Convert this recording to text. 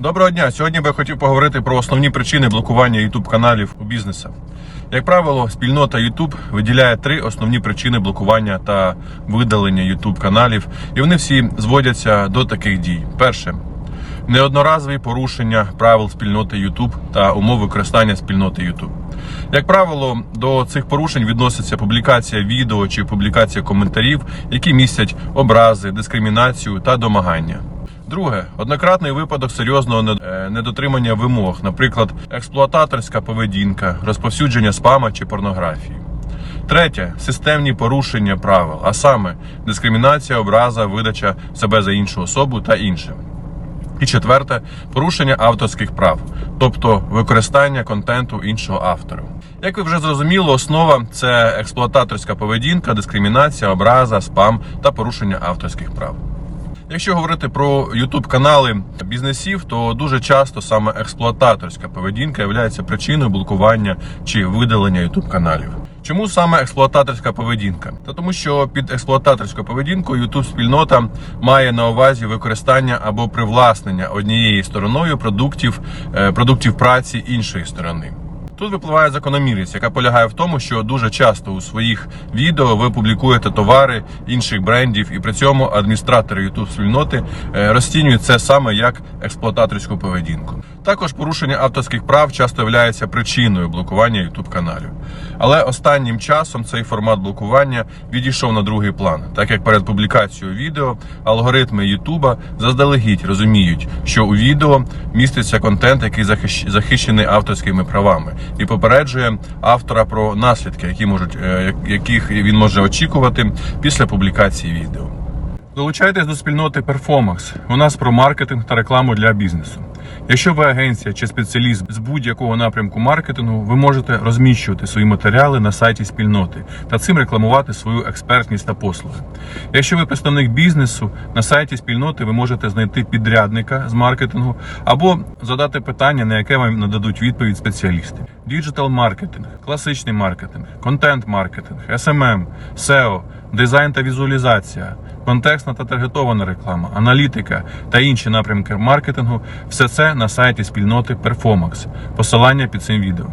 Доброго дня! Сьогодні би я хотів поговорити про основні причини блокування YouTube каналів у бізнеса. Як правило, спільнота YouTube виділяє три основні причини блокування та видалення YouTube каналів, і вони всі зводяться до таких дій: перше неодноразові порушення правил спільноти YouTube та умов використання спільноти YouTube. Як правило, до цих порушень відноситься публікація відео чи публікація коментарів, які містять образи, дискримінацію та домагання. Друге, однократний випадок серйозного е, недотримання вимог, наприклад, експлуататорська поведінка, розповсюдження спама чи порнографії. Третє системні порушення правил, а саме дискримінація, образа, видача себе за іншу особу та інше. І четверте порушення авторських прав, тобто використання контенту іншого автора. Як ви вже зрозуміли, основа це експлуататорська поведінка, дискримінація, образа, спам та порушення авторських прав. Якщо говорити про youtube канали бізнесів, то дуже часто саме експлуататорська поведінка є причиною блокування чи видалення youtube каналів. Чому саме експлуататорська поведінка? Та тому, що під експлуататорською поведінкою youtube спільнота має на увазі використання або привласнення однією стороною продуктів, е, продуктів праці іншої сторони. Тут випливає закономірність, яка полягає в тому, що дуже часто у своїх відео ви публікуєте товари інших брендів, і при цьому адміністратори youtube спільноти е, розцінюють це саме як експлуататорську поведінку. Також порушення авторських прав часто є причиною блокування youtube каналів. Але останнім часом цей формат блокування відійшов на другий план, так як перед публікацією відео алгоритми Ютуба заздалегідь розуміють, що у відео міститься контент, який захищ- захищений авторськими правами, і попереджує автора про наслідки, які можуть е, яких він може очікувати після публікації відео. Долучайтесь до спільноти Performax. У нас про маркетинг та рекламу для бізнесу. Якщо ви агенція чи спеціаліст з будь-якого напрямку маркетингу, ви можете розміщувати свої матеріали на сайті спільноти та цим рекламувати свою експертність та послуги. Якщо ви представник бізнесу, на сайті спільноти ви можете знайти підрядника з маркетингу або задати питання, на яке вам нададуть відповідь спеціалісти. Діджитал маркетинг, класичний маркетинг, контент-маркетинг, SMM, SEO, дизайн та візуалізація, контекстна та таргетована реклама, аналітика та інші напрямки маркетингу все це на сайті спільноти Performax. Посилання під цим відео.